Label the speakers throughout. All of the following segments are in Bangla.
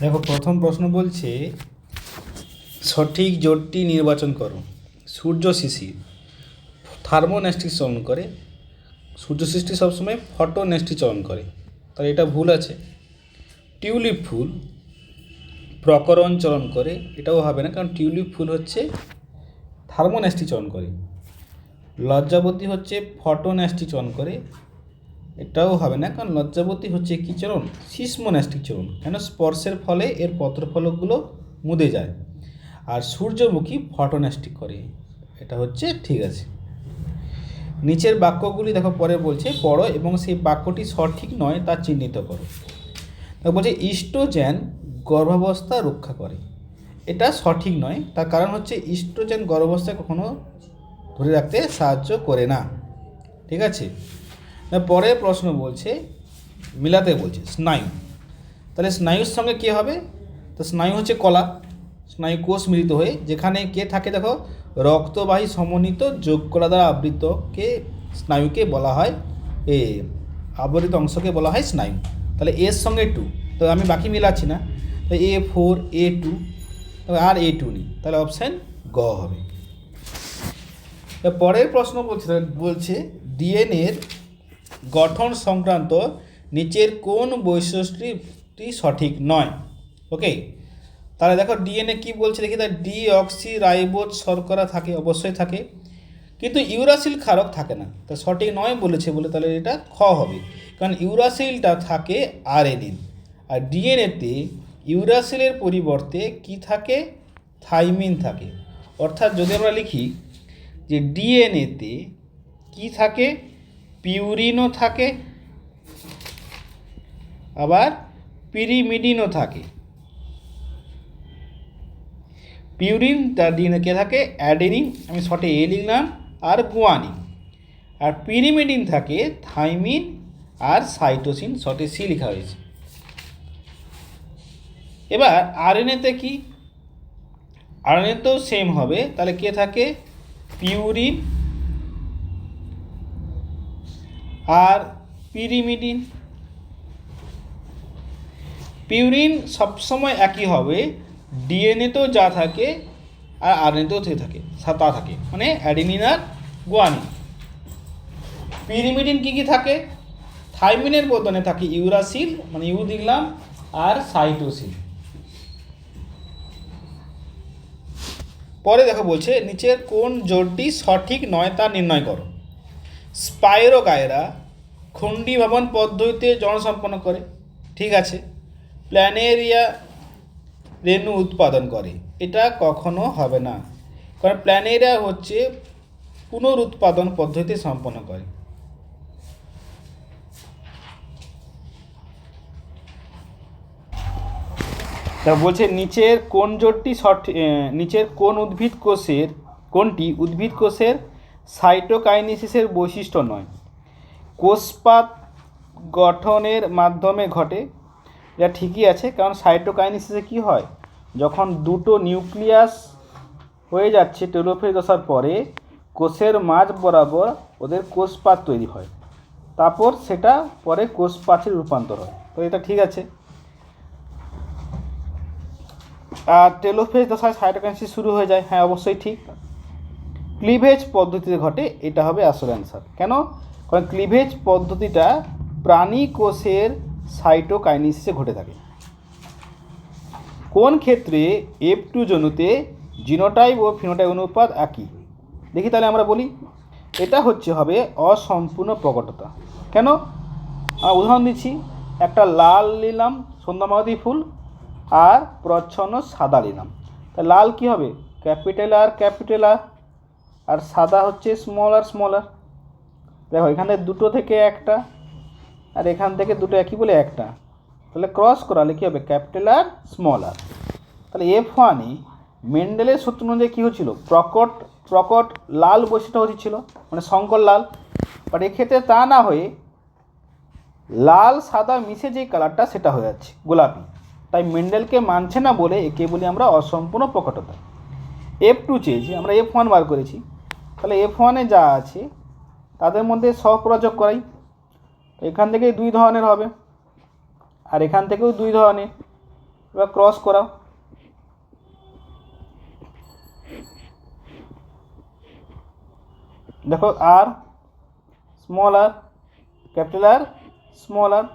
Speaker 1: দেখো, প্রথম প্রশ্ন বলছে, সঠিক জোটটি নির্বাচন করো। সূর্য শিশির থার্মোনেস্টিক চলন করে। সূর্য সৃষ্টি সবসময় ফটোনেস্টি চলন করে। তাহলে এটা ভুল আছে। টিউলিপ ফুল প্রকরণ চলন করে, এটাও হবে না, কারণ টিউলিপ ফুল হচ্ছে থার্মোনেস্টি চলন করে। লজ্জাবতী হচ্ছে ফটোনেস্টি চলন করে। এটাও হবে না, কারণ লজ্জাবতী হচ্ছে কী চলন? সিসমোন্যাস্টিক চরণ কেন? স্পর্শের ফলে এর পত্রফলকগুলো মুদে যায়। আর সূর্যমুখী ফটোন্যাস্টিক করে। এটা হচ্ছে ঠিক আছে। নিচের বাক্যগুলি দেখো, পরে বলছে, পড়ো এবং সেই বাক্যটি সঠিক নয় তা চিহ্নিত করো। দেখো বলছে, ইস্ট্রোজেন গর্ভাবস্থা রক্ষা করে। এটা সঠিক নয়, তার কারণ হচ্ছে ইস্ট্রোজেন গর্ভাবস্থা কখনো ধরে রাখতে সাহায্য করে না। ঠিক আছে? না পরের প্রশ্ন বলছে, মিলাতে বলছে, স্নায়ু। তাহলে স্নায়ুর সঙ্গে কে হবে? তো স্নায়ু হচ্ছে কলা। স্নায়ু কোষ মিলিত হয়ে, যেখানে কে থাকে দেখো, রক্তবাহী সমন্বিত যোগ কলা দ্বারা আবৃতকে স্নায়ুকে বলা হয়, এ আবরিত অংশকে বলা হয় স্নায়ু। তাহলে এর সঙ্গে টু তো আমি বাকি মিলাচ্ছি না। তো এ ফোর এ টু আর এ টু নেই। তাহলে অপশান গ হবে। পরের প্রশ্ন বলছে বলছে ডিএনএর গঠন সংক্রান্ত নিচের কোন বৈশিষ্ট্যটি সঠিক নয়। ওকে তাহলে দেখো ডিএনএ কি বলছে? দেখি তার ডি অক্সি রাইবোজ শর্করা থাকে, অবশ্যই থাকে। কিন্তু ইউরাসিল ক্ষারক থাকে না। তা সঠিক নয় বলেছে বলে তাহলে এটা খ হবে। কারণ ইউরাসিলটা থাকে আর আরএনএ আর ডিএনএতে ইউরাসিলের পরিবর্তে কি থাকে? থাইমিন থাকে। অর্থাৎ যদি আমরা লিখি যে ডিএনএতে কি থাকে? পিউরিনও থাকে, আবার পিরিমিডিনও থাকে। পিউরিন, তার ডিএনএ কে থাকে? অ্যাডেনিন, আমি শর্টে এ লিখলাম, আর গুয়ানিন। আর পিরিমিডিন থাকে থাইমিন আর সাইটোসিন শর্টে সি লেখা হয়েছে। এবার আরএনএতে কি? আরএনএতেও সেম হবে, তাহলে কে থাকে? পিউরিন আর পিরিমিডিন পিউরিন সবসময় একই হবে ডিএনএতেও যা থাকে আর আরএনএতেও থাকে, সা- তা থাকে মানে অ্যাডিনিন আর গুয়ানিন পিরিমিডিন কী কী থাকে? থাইমিনের বদলে থাকে ইউরাসিল মানে ইউ দিলাম আর সাইটোসিল পরে দেখো বলছে, নিচের কোন জোটটি সঠিক নয় তা নির্ণয় করো। স্পাইরোগায়রা খন্ডি ভবন পদ্ধতিতে জনসম্পন্ন করে। ঠিক আছে? প্ল্যানেরিয়া রেণু উৎপাদন করে। এটা কখনো হবে না। কারণ প্ল্যানেরিয়া হচ্ছে পুনরুৎপাদন পদ্ধতিতে সম্পন্ন করে। তা বলছে নিচের কোন জোটটি সঠিক নিচের কোন উদ্ভিদ কোষের, কোনটি উদ্ভিদ কোষের সাইটোকাইনেসিসের বৈশিষ্ট্য নয়। কোষপাত গঠনের মাধ্যমে ঘটে। এটা ঠিকই আছে, কারণ সাইটোকাইনেসিসে কী হয়? যখন দুটো নিউক্লিয়াস হয়ে যাচ্ছে টেলোফেজ দশার পরে, কোষের মাঝ বরাবর ওদের কোষপাত তৈরি হয়। তারপর সেটা পরে কোষপাতের রূপান্তর হয়। তো এটা ঠিক আছে। আর টেলোফেজ দশায় সাইটোকাইনেসিস শুরু হয়ে যায়। হ্যাঁ অবশ্যই ঠিক। ক্লিভেজ পদ্ধতিতে ঘটে, এটা হবে আসল অ্যান্সার কেন? কারণ ক্লিভেজ পদ্ধতিটা প্রাণী কোষের সাইটোকাইনেসিসে ঘটে থাকে। কোন ক্ষেত্রে এফ টু জনুতে জিনোটাইপ ও ফিনোটাইপ অনুপাত একই? দেখি তাহলে আমরা বলি, এটা হচ্ছে, হবে অসম্পূর্ণ প্রকটতা। কেন? উদাহরণ দিচ্ছি, একটা লাল নিলাম সন্ধ্যামাবতী ফুল আর প্রচ্ছন্ন সাদা নিলাম তা লাল কি হবে? ক্যাপিটাল আর ক্যাপিটাল আর আর সাদা হচ্ছে স্মল আর স্মল আর দেখো, এখানে দুটো থেকে একটা, আর এখান থেকে দুটো একই বলে একটা। তাহলে ক্রস করালে কী হবে? Capital R small R. তাহলে এফ ওয়ানে মেন্ডেলের সূত্র অনুযায়ী কী হচ্ছিল? প্রকট প্রকট লাল বৈশিষ্ট্য হচ্ছিল মানে শঙ্কর লাল। বাট এক্ষেত্রে তা না হয়ে লাল, সাদা মিশে যেই কালারটা সেটা হয়ে যাচ্ছে গোলাপি। তাই মেন্ডেলকে মানছে না বলে একে বলি আমরা অসম্পূর্ণ প্রকটতা। এফ টু চেয়েছি আমরা এফ ওয়ান বার করেছি তাহলে এফ ওয়ানে যা আছে, তাদের মধ্যে সহপ্রযোগ করাই। এখান থেকে দুই ধরনের হবে। আর এখান থেকেও দুই ধরনের। এবার ক্রস করাও। দেখো R small R capital R small R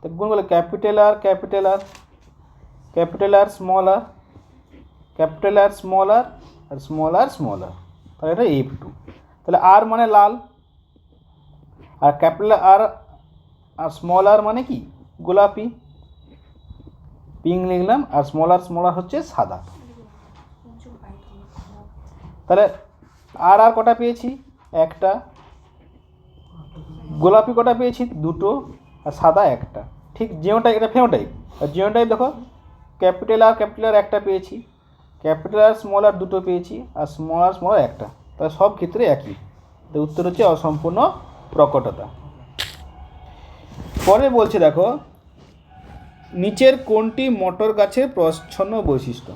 Speaker 1: তো গুণ করলে capital R capital R capital R small R capital R small R আর স্মল আর স্মল আর তাহলে এটা এফ টু তাহলে আর মানে লাল, আর ক্যাপিটাল আর আর স্মল আর মানে কি? গোলাপি। পিঙ্ক লিখলাম, আর স্মল আর স্মল আর হচ্ছে সাদা। তাহলে আর আর কটা পেয়েছি? একটা। গোলাপি কটা পেয়েছি? দুটো, আর সাদা একটা। ঠিক জিওটাই এটা ফেনোটাইপ আর জিওটাইপ দেখো, ক্যাপিটাল আর ক্যাপিটাল আর একটা পেয়েছি। ক্যাপিটাল আর স্মল আর দুটো পেয়েছি, আর স্মল আর স্মল একটা। তাহলে সব ক্ষেত্রে একই। তো উত্তর হচ্ছে অসম্পূর্ণ প্রকটতা। পরে বলছে দেখো, নিচের কোনটি মটর গাছের প্রচ্ছন্ন বৈশিষ্ট্য?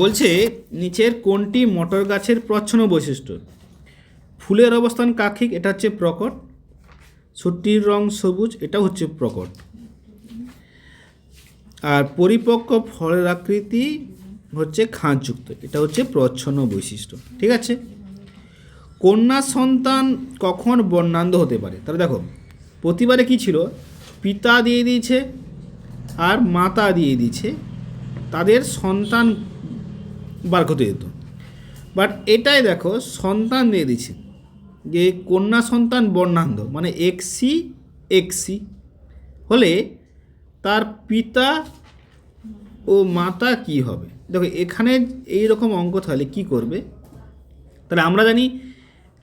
Speaker 1: বলছে নিচের কোনটি মটর গাছের প্রচ্ছন্ন বৈশিষ্ট্য? ফুলের অবস্থান কাক্ষিক এটা হচ্ছে প্রকট। ছুটির রং সবুজ এটা হচ্ছে প্রকট। আর পরিপক্ক ফলের আকৃতি হচ্ছে খাঁজযুক্ত এটা হচ্ছে প্রচ্ছন্ন বৈশিষ্ট্য, ঠিক আছে? কন্যা সন্তান কখন বর্ণান্ধ হতে পারে? তাহলে দেখো, প্রতিবারে কি ছিল? পিতা দিয়ে দিয়েছে আর মাতা দিয়ে দিয়েছে, তাদের সন্তান বার করতে যেত। বাট এটাই দেখো, সন্তান দিয়ে দিচ্ছে যে কন্যা সন্তান বর্ণান্ধ মানে এক্সি এক্সি, হলে তার পিতা ও মাতা কি হবে? দেখো, এখানে এই রকম অঙ্ক তাহলে কি করবে? তাহলে আমরা জানি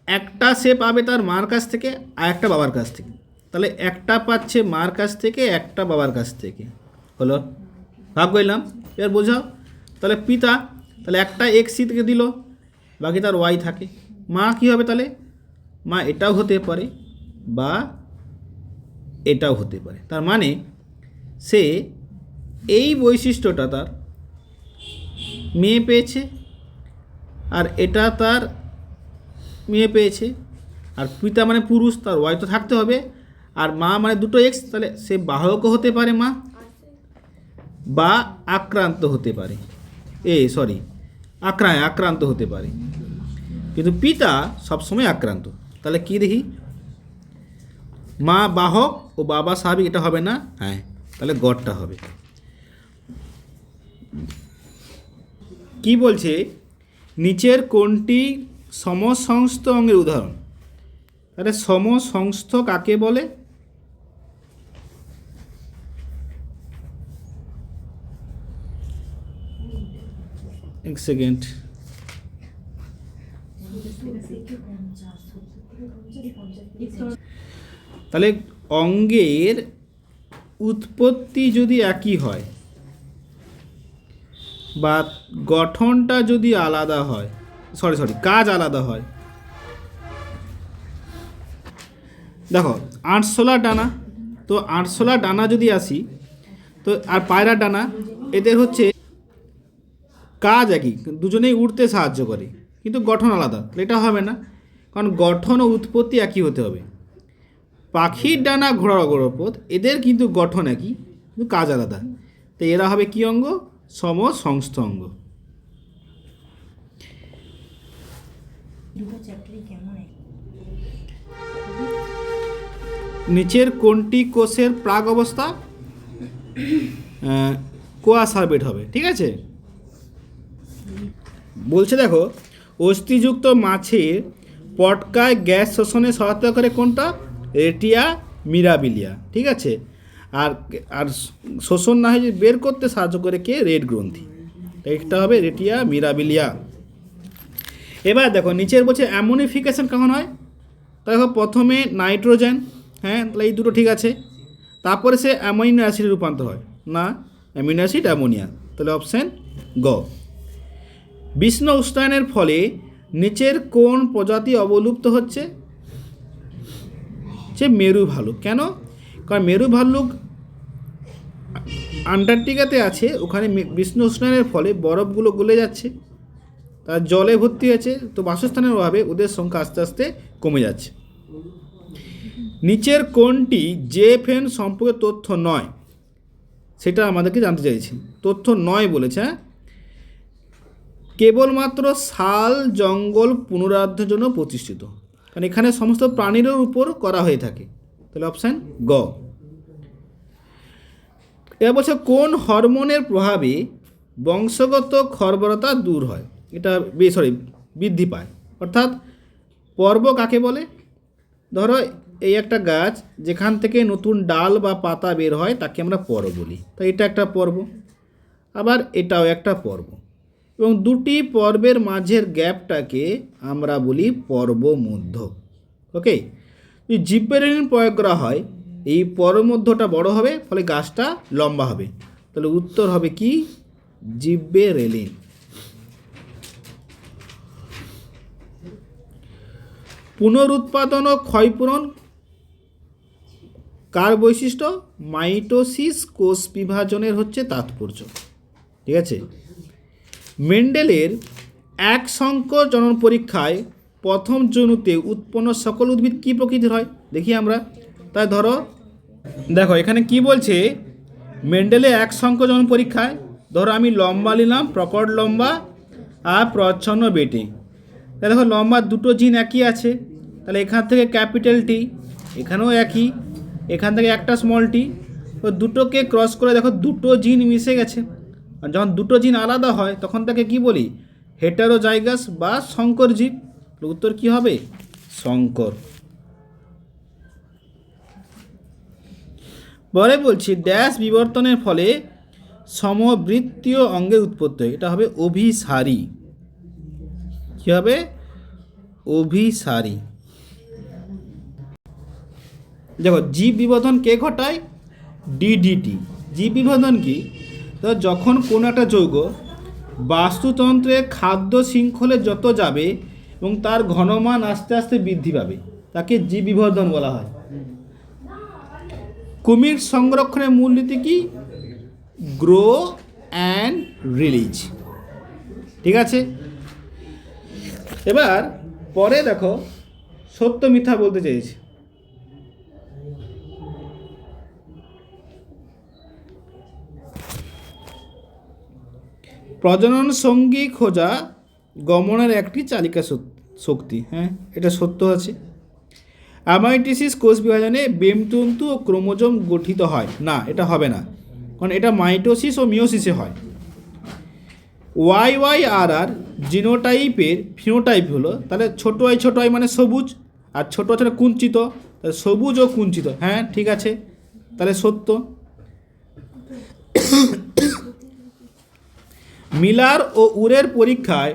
Speaker 1: একটা সে পাবে তার মার কাছ থেকে আর একটা বাবার কাছ থেকে। তাহলে একটা পাচ্ছে মার কাছ থেকে, একটা বাবার কাছ থেকে। হলো? ভাব করলাম এবার বোঝাও। তাহলে পিতা, তাহলে একটা এক্সি থেকে দিল, বাকি তার ওয়াই থাকে। মা কী হবে তাহলে? মা এটাও হতে পারে বা এটাও হতে পারে। তার মানে সে এই বৈশিষ্ট্যটা তার মেয়ে পেয়েছে, আর এটা তার মেয়ে পেয়েছে, আর পিতা মানে পুরুষ, তার ওয়াই তো থাকতে হবে, আর মা মানে দুটো এক্স তাহলে সে বাহকও হতে পারে মা, বা আক্রান্ত হতে পারে। এ সরি আক্রা আক্রান্ত হতে পারে। কিন্তু পিতা সবসময় আক্রান্ত। তাহলে কি দেখি? মা বাহক ও বাবা স্বাভাবিক, এটা হবে না? হ্যাঁ। তাহলে গড়টা হবে। কি বলছে? নিচের কোনটি সমসংস্থ অঙ্গের উদাহরণ। তাহলে সমসংস্থ কাকে বলে? এক সেকেন্ড। তাহলে অঙ্গের উৎপত্তি যদি একই হয় বা গঠনটা যদি আলাদা হয় সরি সরি কাজ আলাদা হয়। দেখো আটশোলা ডানা, তো আটশোলা ডানা যদি আসি, তো আর পায়রা ডানা, এদের হচ্ছে কাজ একই, দুজনেই উঠতে সাহায্য করে, কিন্তু গঠন আলাদা এটা হবে না, কারণ গঠন ও উৎপত্তি একই হতে হবে। পাখির ডানা ঘোড়ার অগ্রপথ এদের কিন্তু গঠন একই কিন্তু কাজ আলাদা। তো এরা হবে কি অঙ্গ? সম সংস্থ অঙ্গ নিচের কোনটি কোষের প্রাগ অবস্থা? কোয়া সার্বেট হবে ঠিক আছে? বলছে দেখো অস্থিযুক্ত মাছের পটকায় গ্যাস শোষণে সহায়তা করে কোনটা? রেটিয়া মিরাবিলিয়া, ঠিক আছে? আর আর শোষণ না হয়ে বের করতে সাহায্য করে কে? রেড গ্রন্থি। এটা হবে রেটিয়া মিরাবিলিয়া। এবার দেখো, নিচের বলছে অ্যামোনিফিকেশন কখন হয়? দেখো, প্রথমে নাইট্রোজেন হ্যাঁ তাহলে এই দুটো ঠিক আছে। তারপরে সে অ্যামাইনো অ্যাসিডে রূপান্তর হয়। না অ্যামিনো অ্যাসিড, অ্যামোনিয়া। তাহলে অপশান গ। বিষ্ণ উষ্ণায়নের ফলে নিচের কোন প্রজাতি অবলুপ্ত হচ্ছে। মেরু ভালুক। কেন? কারণ মেরু ভাল্লুক আন্টার্কটিকাতে আছে, ওখানে বিষ্ণু উষ্ণায়নের ফলে বরফগুলো গলে যাচ্ছে, তার জলে ভর্তি হয়েছে, তো বাসস্থানের অভাবে ওদের সংখ্যা আস্তে আস্তে কমে যাচ্ছে। নিচের কোনটি জে ফেন সম্পর্কে তথ্য নয়, সেটা আমাদেরকে জানতে চাইছি। তথ্য নয় বলেছে হ্যাঁ? কেবলমাত্র শাল জঙ্গল পুনরুদ্ধারের জন্য প্রতিষ্ঠিত। কারণ এখানে সমস্ত প্রাণীর উপর করা হয়ে থাকে। তাহলে অপশান গ। এবার বলছে কোন হরমোনের প্রভাবে বংশগত খর্বরতা দূর হয়? এটা সরি বৃদ্ধি পায়। অর্থাৎ পর্ব কাকে বলে? ধরো এই একটা গাছ যেখান থেকে নতুন ডাল বা পাতা বের হয়, তাকে আমরা পর্ব বলি। তো এটা একটা পর্ব। আবার এটাও একটা পর্ব। এবং দুটি পর্বের মাঝের গ্যাপটাকে আমরা বলি পর্ব মধ্য ওকে? যদি প্রয়োগ করা হয়, এই পর্ব মধ্যটা বড় হবে, ফলে গাছটা লম্বা হবে। তাহলে উত্তর হবে কি? জিব্বেরেলিন। পুনরুৎপাদন ও ক্ষয়পূরণ কার বৈশিষ্ট্য? মাইটোসিস কোষ বিভাজনের হচ্ছে তাৎপর্য। ঠিক আছে? মেন্ডেলের এক সংকর জনন পরীক্ষায় প্রথম জনুতে উৎপন্ন সকল উদ্ভিদ কী প্রকৃতির হয়? দেখি আমরা। তাই ধরো, দেখো, এখানে কি বলছে? মেন্ডেলে এক সংকর জনন পরীক্ষায়, ধরো আমি লম্বা নিলাম প্রকট লম্বা আর প্রচ্ছন্ন বেটে। তাহলে দেখো, লম্বা দুটো জিন একই আছে। তাহলে এখান থেকে ক্যাপিটাল টি, এখানেও একই। এখান থেকে একটা স্মল টি। তো দুটোকে ক্রস করে দেখো, দুটো জিন মিশে গেছে। যখন দুটো জিন আলাদা হয়, তখন তাকে কি বলি? হেটারোজাইগাস বা শঙ্কর জীব। উত্তর কি হবে? শঙ্কর। পরে বলছি, ড্যাশ বিবর্তনের ফলে সমবৃত্তীয় অঙ্গের উৎপত্তি হয়। এটা হবে অভিসারী। কী হবে? অভিসারী। দেখো, জীব বিবর্ধন কে ঘটায়? ডিডিটি জীব বিবর্ধন কি? তো যখন কোনো একটা যৌগ বাস্তুতন্ত্রের খাদ্য শৃঙ্খলে যত যাবে এবং তার ঘনমান আস্তে আস্তে বৃদ্ধি পাবে, তাকে জীব বিবর্ধন বলা হয়। কুমির সংরক্ষণের মূলনীতি কি? গ্রো অ্যান্ড রিলিজ ঠিক আছে? এবার পরে দেখো সত্য মিথ্যা বলতে চেয়েছি প্রজনন সঙ্গী খোঁজা গমনের একটি চালিকা শক্তি হ্যাঁ এটা সত্য আছে। অ্যামাইটিসিস কোষ বিভাজনে বেমতন্তু ও ক্রোমোজোম গঠিত হয়। না, এটা হবে না, কারণ এটা মাইটোসিস ও মিওসিসে হয়। ওয়াই ওয়াই আর আর জিনোটাইপের ফিনোটাইপ হলো, তাহলে ছোটো আই ছোটো আই মানে সবুজ, আর ছোটো আছে কুঞ্চিত, তাহলে সবুজ ও কুঞ্চিত হ্যাঁ ঠিক আছে, তাহলে সত্য। মিলার ও উরের পরীক্ষায়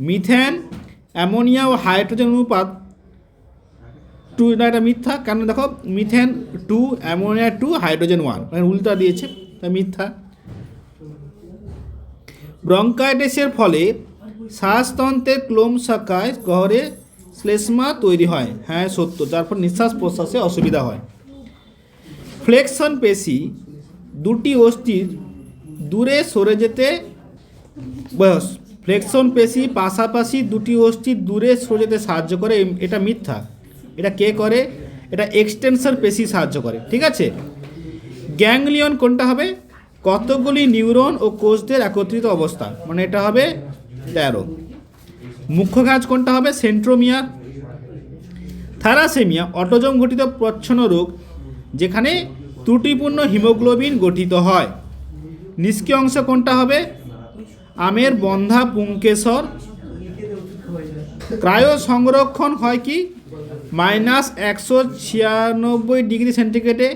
Speaker 1: মিথেন, অ্যামোনিয়া ও হাইড্রোজেন অনুপাত টু এটা মিথ্যা। কেন দেখো? Methane two, ammonia two, hydrogen one. মানে উল্টা দিয়েছে মিথ্যা। ব্রঙ্কাইটিসের ফলে শ্বাসতন্ত্রের ক্লোম শাখায় গহরে শ্লেষ্মা তৈরি হয়। হ্যাঁ সত্য। যার ফলে নিঃশ্বাস প্রশ্বাসে অসুবিধা হয়। ফ্লেকশন পেশি দুটি অস্থির দূরে সরে যেতে বয়স ফ্লেকশন পেশি পাশাপাশি দুটি অস্থি দূরে সরে সাহায্য করে এটা মিথ্যা। এটা কে করে? এটা এক্সটেনশন পেশি সাহায্য করে, ঠিক আছে? গ্যাংলিয়ন কোনটা হবে? কতগুলি নিউরন ও কোষদের একত্রিত অবস্থা মানে এটা হবে তেরো। মুখ্য কাজ কোনটা হবে? সেন্ট্রোমিয়া। থ্যারাসেমিয়া অটোজম গঠিত প্রচ্ছন্ন রোগ, যেখানে ত্রুটিপূর্ণ হিমোগ্লোবিন গঠিত হয়। নিষ্ক্রিয় অংশ কোনটা হবে? আমের বন্ধা পুঙ্কেশ্বর ক্রায় সংরক্ষণ হয় কি? মাইনাস একশো ছিয়ানব্বই ডিগ্রি সেন্টিগ্রেডে।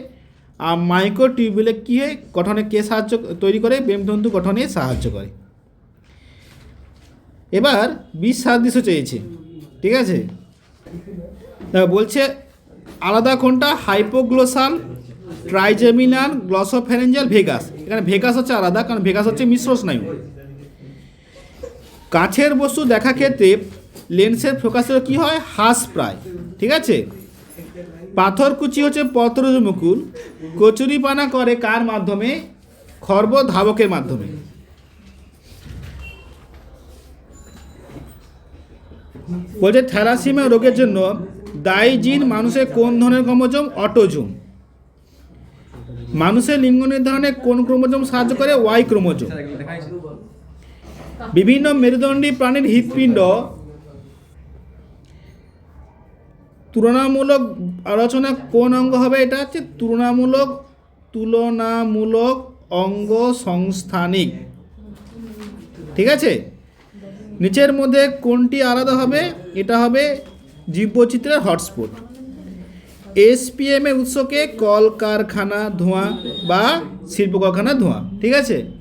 Speaker 1: আর মাইক্রো টিউবুলে কী হয়? গঠনে কে সাহায্য তৈরি করে? বেমতন্তু গঠনে সাহায্য করে। এবার বিষ সাদৃশ্য চেয়েছে। ঠিক আছে? বলছে, আলাদা কোনটা? Hypoglossal, trigeminal glossopharyngeal vagus. এখানে ভেগাস হচ্ছে আলাদা, কারণ ভেগাস হচ্ছে মিশ্র স্নায়ু। কাছের বস্তু দেখা ক্ষেত্রে লেন্সের ফোকাসের কি হয়? হ্রাস প্রায় ঠিক আছে? পাথরকুচি হচ্ছে পত্রজমুকুল কচুরিপানা করে কার মাধ্যমে? খর্ব ধাবকের মাধ্যমে। বলছে, থ্যালাসিমিয়া রোগের জন্য দায়ী মানুষের কোন ধরনের ক্রোমোজোম? অটোজোম। মানুষের লিঙ্গ নির্ধারণে কোন ক্রোমোজোম সাহায্য করে? Y chromosome. বিভিন্ন মেরুদণ্ডী প্রাণীর হৃৎপিণ্ড। তুলনামূলক আলোচনা কোন অঙ্গ হবে? এটা হচ্ছে তুলনামূলক তুলনামূলক অঙ্গ সংস্থানিক। ঠিক আছে? নিচের মধ্যে কোনটি আলাদা হবে? এটা হবে জীববৈচিত্র্যের হটস্পট। এসপিএম এর উৎসকে কলকারখানা ধোঁয়া বা শিল্প কারখানা ধোঁয়া। ঠিক আছে?